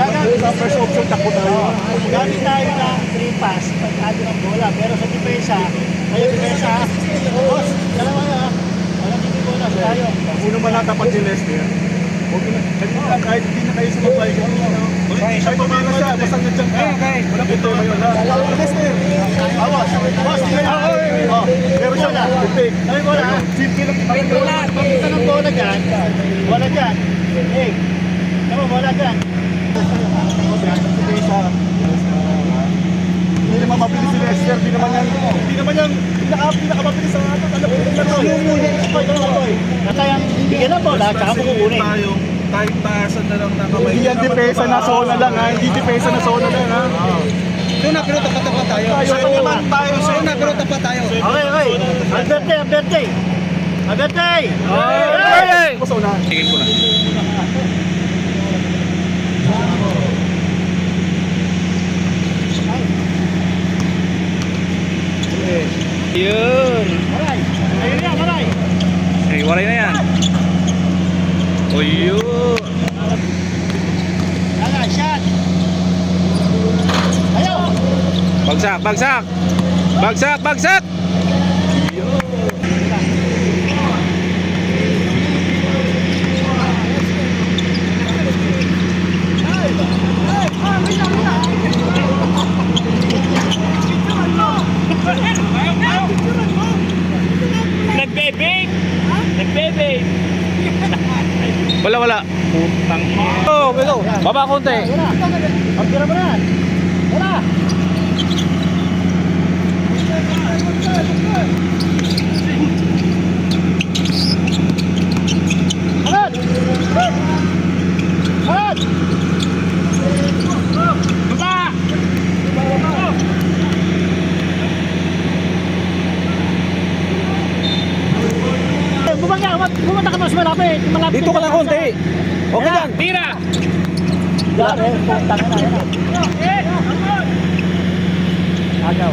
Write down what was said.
Gagamit sa first option takbo tayo. Gamit tayo ng three pass pag atin ng bola. Pero sa depensa, kayo depensa, boss, dalawa na. Wala dito bola tayo. Uno man lang tapat si Lester. Huwag na, kahit hindi na kayo sumabay. Kahit pamana siya, basta nandiyan ka. Wala po tayo? Lester! Awas, boss. Oh, na. Pitik. Ay, bola. ha? Simple lang. Bola, pagpunta ng bola dyan, bola dyan. Hey, tama, bola dyan. Hindi naman mabilis si Lester. Hindi naman yan. Hindi naman yan. Pinaka, pinakamabilis ang ato. Alam ko yung laro. Koy, koy, koy. Kaya, bigyan ng bola, tsaka kukunin. tayo, kahit taasan na lang na kamay. Hindi yan depensa na zona lang, ha? Hindi depensa na zona lang, ha? Doon na, pero tapat-tapat tayo. Tayo, naman tayo. Sa'yo na, pero tapat tayo. Okay, Alberte, Alberte. Alberte! Hey! Gusto na. Tingin ko na. Yun. Maray! Ayun yan, maray! Ay, waray na yan. O yun. Kaya, shot! Ayaw! Bagsak, bagsak. Bagsak, bagsak. Wala, wala. Putang. Oh, go. Baba konti. Wala! Pagkira mo na! Wala! Harad! Harad! Baba! Bumangga ka mas malapit. malapit Dito ka lang konti. Okay lang. Tira. Yari, putang na yan. Agaw.